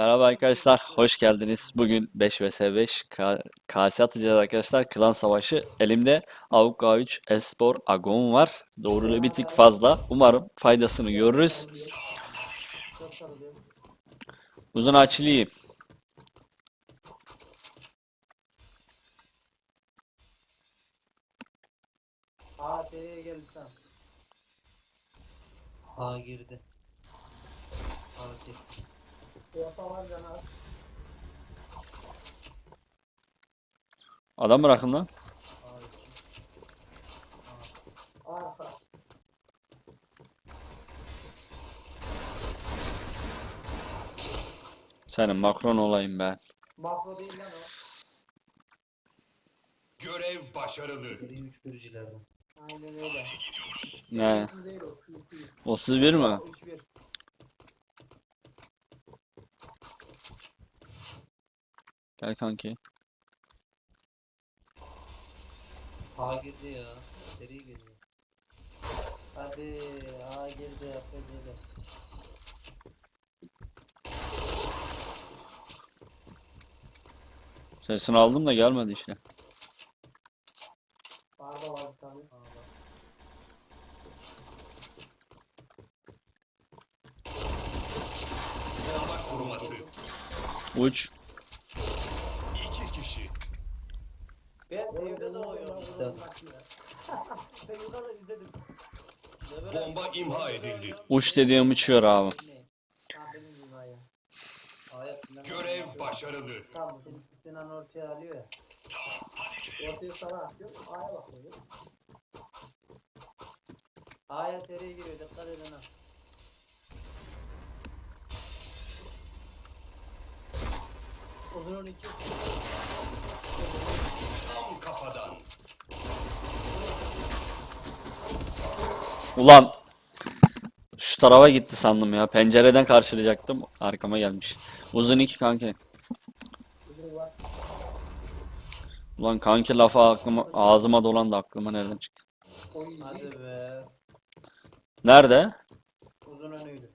Merhaba arkadaşlar, hoş geldiniz. Bugün 5 vs 5 K KS atacağız arkadaşlar. Klan savaşı. Elimde AUK A3 Espor Agon var. Doğruluğu bir tık fazla. Umarım faydasını görürüz. Uzun açılıyım. Seriye geldi sen. A girdi. A kesti. Adam bırakın lan. Senin Macron olayım ben. Makro değil lan o. Görev başarılı. Biri üç bürücülerden. Aynen öyle. Ne? Bizim değil o. Q2. 31 mi? 3-1. Gel kanki. A girdi ya. Seri geliyor. Hadi A girdi yapacağız. Sesini aldım da gelmedi işte. Arda var bir tane. Bomba koruması. Uç. İki kişi. Ben evde de oynuyorum. İşte. Ben yukarıda izledim. Bomba imha edildi. Uç dediğim uçuyor abi. Görev başarılı. Tamam Sin- Sinan ortaya alıyor ya. Ortaya sana atıyor. A'ya bakıyor. A'ya seri giriyor. Dikkat edin ha. Uzun 12. Tam kafadan. Ulan. Tarafa gitti sandım ya. Pencereden karşılayacaktım. Arkama gelmiş. Uzun iki kanki. Ulan kanki lafa aklıma, ağzıma dolandı aklıma nereden çıktı? Hadi be. Nerede? Uzun önüydü.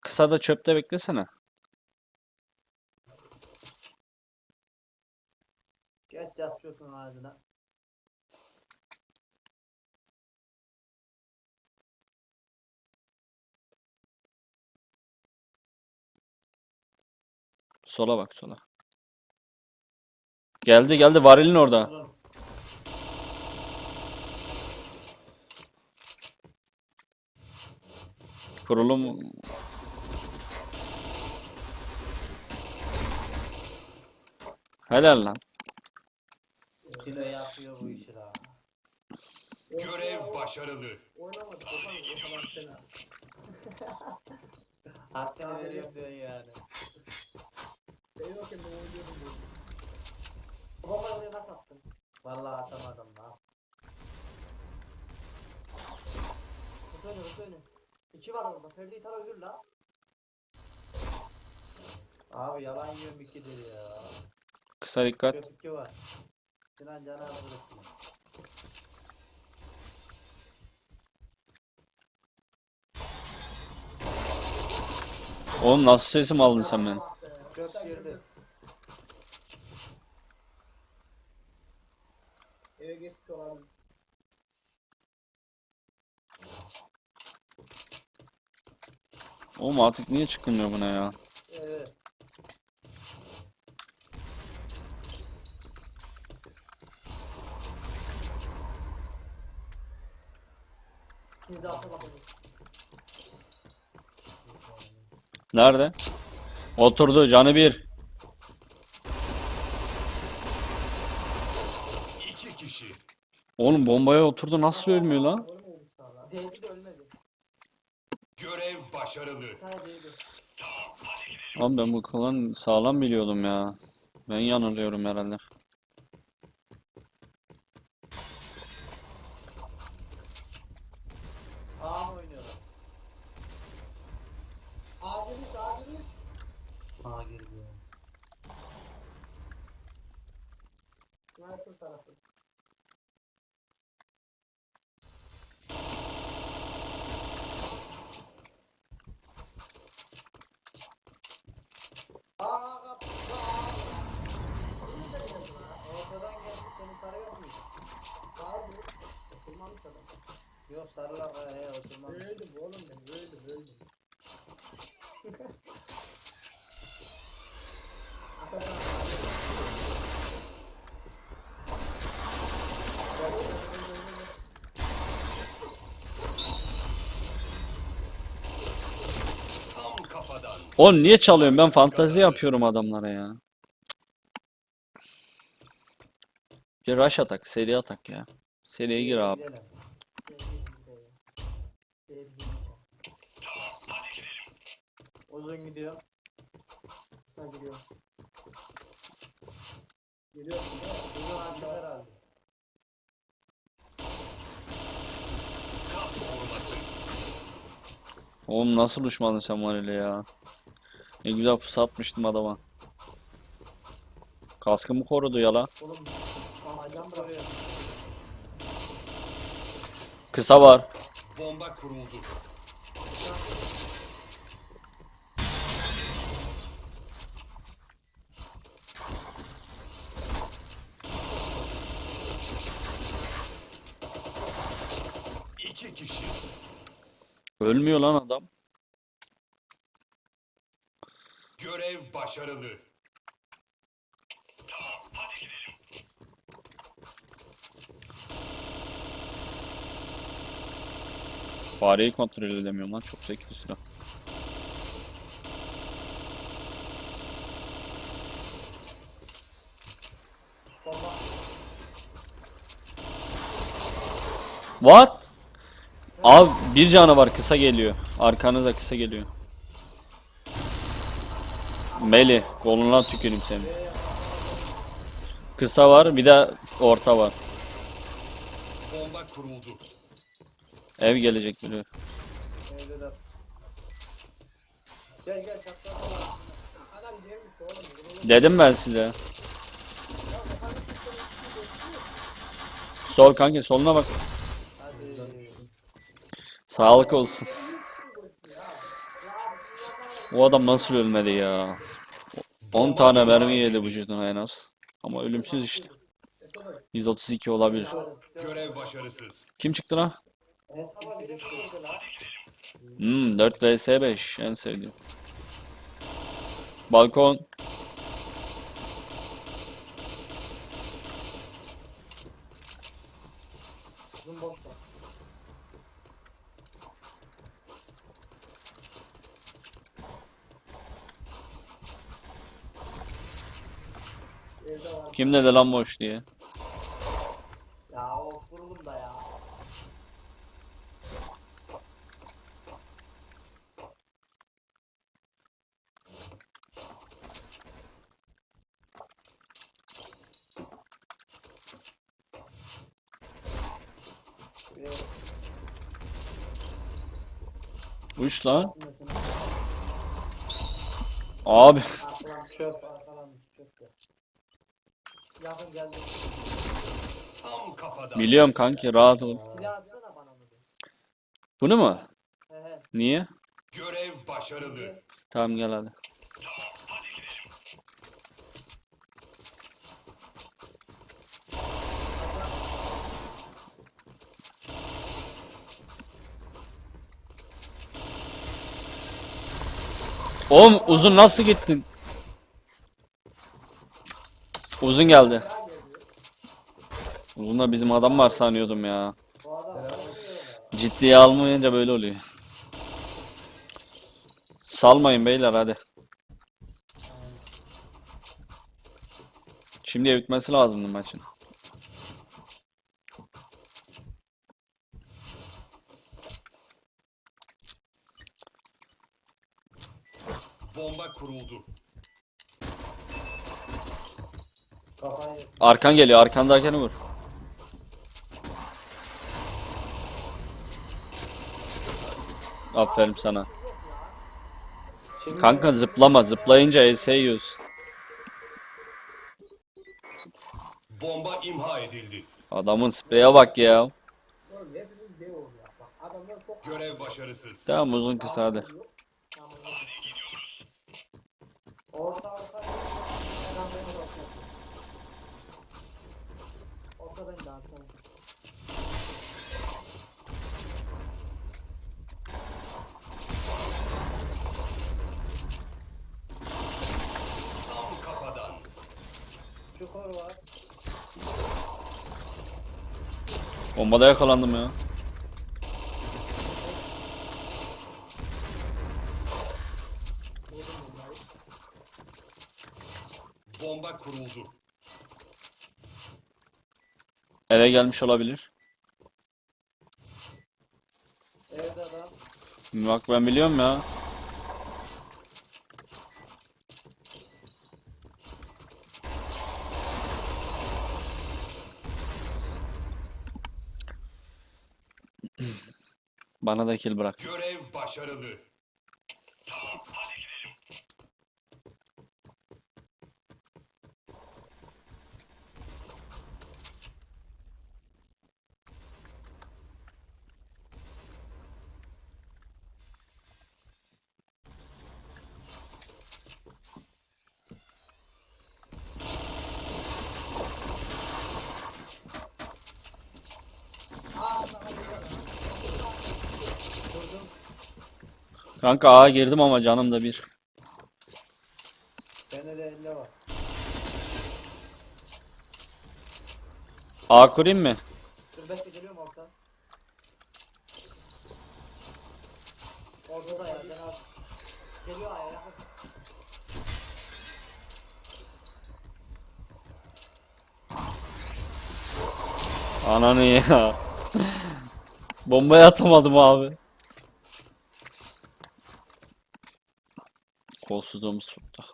Kısa da çöpte beklesene. Geç yapıyorsun ağzına. Sola bak sola. Geldi geldi varilin orada. Kurulum Helal lan. Silo yapıyor bu işi la. Görev başarılı. Hakkını veriyorsun yani. Ben yokken ben oynuyordum bu. Bombayı oraya nasıl attın? Vallahi atamadım la. Hızlı oyna hızlı oyna. İki var orada. Ferdi tar ölür la. Abi yalan yiyorum ikidir ya. Kısa dikkat. Çöp iki var. Sinan Caner vurursun. Oğlum nasıl sesimi aldın sen benim? Çöp girdi. Eve geçmiş olabilir. Oğlum artık niye çıkılmıyor buna ya? Evet. Atla bakalım. Nerede? Oturdu canı bir. Kişi. Oğlum bombaya oturdu nasıl ölmüyor lan? Değdi de ölmedi. Görev başarılı. Tane değdi. Abi ben bu klan sağlam biliyordum ya. Ben yanılıyorum herhalde. A mı oynuyorlar? A girmiş, A girmiş. A girdi ya. Sniper tarafı. oturmam. Öldüm oğlum ben öldüm öldüm. Atakan. Tam kafadan. Oğlum niye çalıyorum? Ben fantezi yapıyorum adamlara ya. Bir rush atak, seri atak ya. Seriye gir abi. Uzun gidiyor. Kısa giriyor. Geliyor herhalde. Oğlum nasıl uçmadın sen var öyle ya? Ne güzel pusu atmıştım adama. Kaskımı korudu ya la. Kısa var. Bomba kuruldu. İki kişi. Ölmüyor lan adam. Görev başarılı. Fareyi kontrol edemiyorum lan. Çok zeki silah. What? Abi bir canı var kısa geliyor. Arkanıza kısa geliyor. Meli koluna tüküreyim seni. Kısa var bir de orta var. Ev gelecek. Bunu Dedim ben size. Sol kanka soluna bak. Sağlık olsun. O adam nasıl ölmedi ya? 10 tane mermi yedi vücuduna en az. Ama ölümsüz işte. 132 olabilir. Görev başarısız. Kim çıktı lan? Hmm, 4 vs 5 en sevdiğim. Balkon. Kim dedi lan boş diye. Ya o kurulum da ya. Uç lan. Abi. Yakın geldi. Tam kafadan. Biliyorum kanki rahat ol. Silah atsana bana bunu. Bunu mu? He he. Niye? Görev başarılı. Tamam gel hadi. Oğlum uzun nasıl gittin? Uzun geldi. Uzun'da bizim adam var sanıyordum ya. Ciddiye almayınca böyle oluyor. Salmayın beyler hadi. Şimdiye bitmesi lazımdı maçın. Bomba kuruldu. Arkan geliyor, arkandakini vur. Aferin sana. Kanka zıplama, zıplayınca ES yiyorsun. Bomba imha edildi. Adamın spreye bak ya. Görev başarısız. Tamam uzun kısa hadi. orta orta. Adam beni bakıyor. Orta ben de arkadan. Bombada yakalandım ya. Bomba kuruldu. Eve gelmiş olabilir. Evde adam. Bak ben biliyorum ya. Bana da kill bırak. Görev başarılı. Kanka A'ya girdim ama canım da bir. Bende de elle var. A kurayım mı? Dur bekle geliyorum orta. Ortada ya ben az. Geliyor aya yakın. Ananı ya. Bombayı atamadım abi. Kolsuzluğumuz tuttu.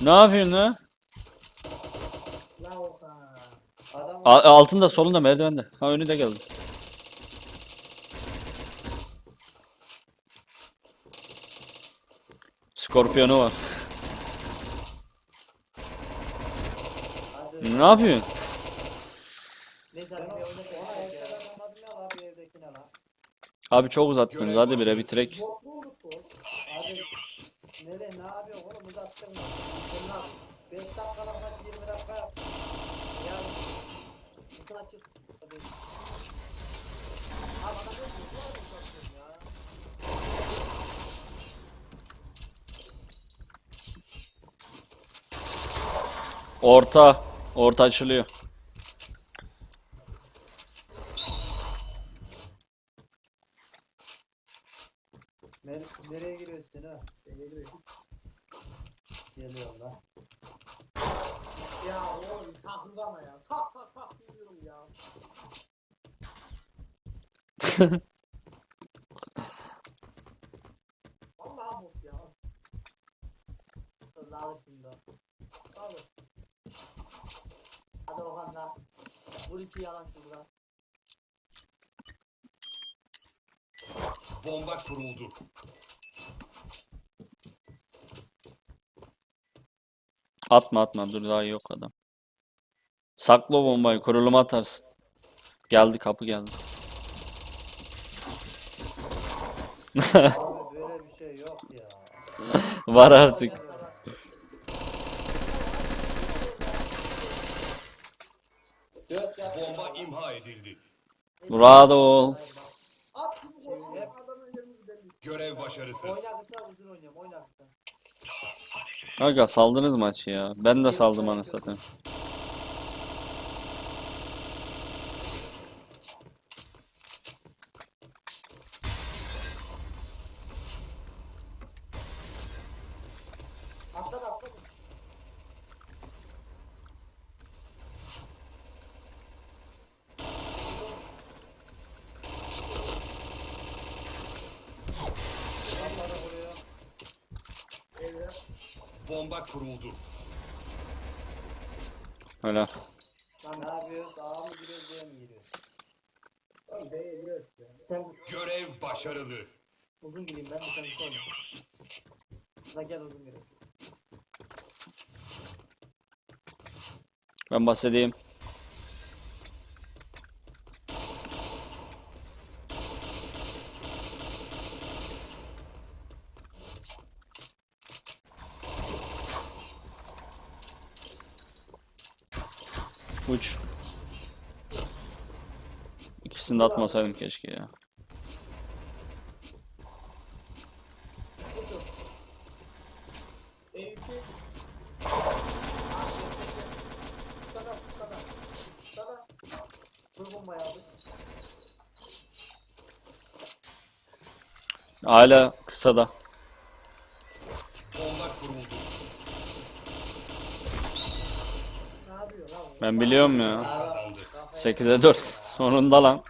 Ne yapıyorsun lan? La Okan. Adam A- altında solunda merdivende. Ha önü de geldi. Skorpiyonu var. Ne yapıyorsun? Abi çok uzattınız. Hadi bire bitirek. Bot mu vurdu sol? Abi nereye ne yapıyorsun oğlum uzattın mı? Sen ne yap? 5 dakika lan hadi 20 dakika yap. Ya bütün açık. Hadi. Abi bana ne diyorsun? Bu arada uzattın ya. Orta. Orta açılıyor. Nereye, nereye giriyorsun ha? Nereye giriyorsun? Geliyorum lan. Ya oğlum takıldama ya. Tak tak tak bilmiyorum ya. Vallahi bot ya. Dur alır şimdi o. Alır. Hadi Okan. Vur iki yalan şuradan. Bomba kuruldu. Atma atma. Dur daha yok adam. Sakla o bombayı. Kuruluma atarsın. Geldi kapı geldi. Abi böyle bir şey yok ya. Var artık. Dört yap. Bomba imha edildi. Rahat ol. Görev başarısız. Aga saldınız maçı ya. Ben de saldım anasını satayım. Bomba kuruldu. Öyle. Lan ne yapıyoruz? Ağa mı giriyoruz B'ye mi giriyoruz? Oğlum B'ye giriyoruz ya. Sen Görev başarılı. uzun gireyim ben de sen oyna. Lan gel uzun girelim. Ben bahsedeyim. Uç. İkisini de atmasaydım keşke ya. Budur. E2. Sana, sana. Sana. Uygun bayağı bir. Hala kısada. Ben biliyorum ya. Kazandı. 8'e 4. Sonunda lan.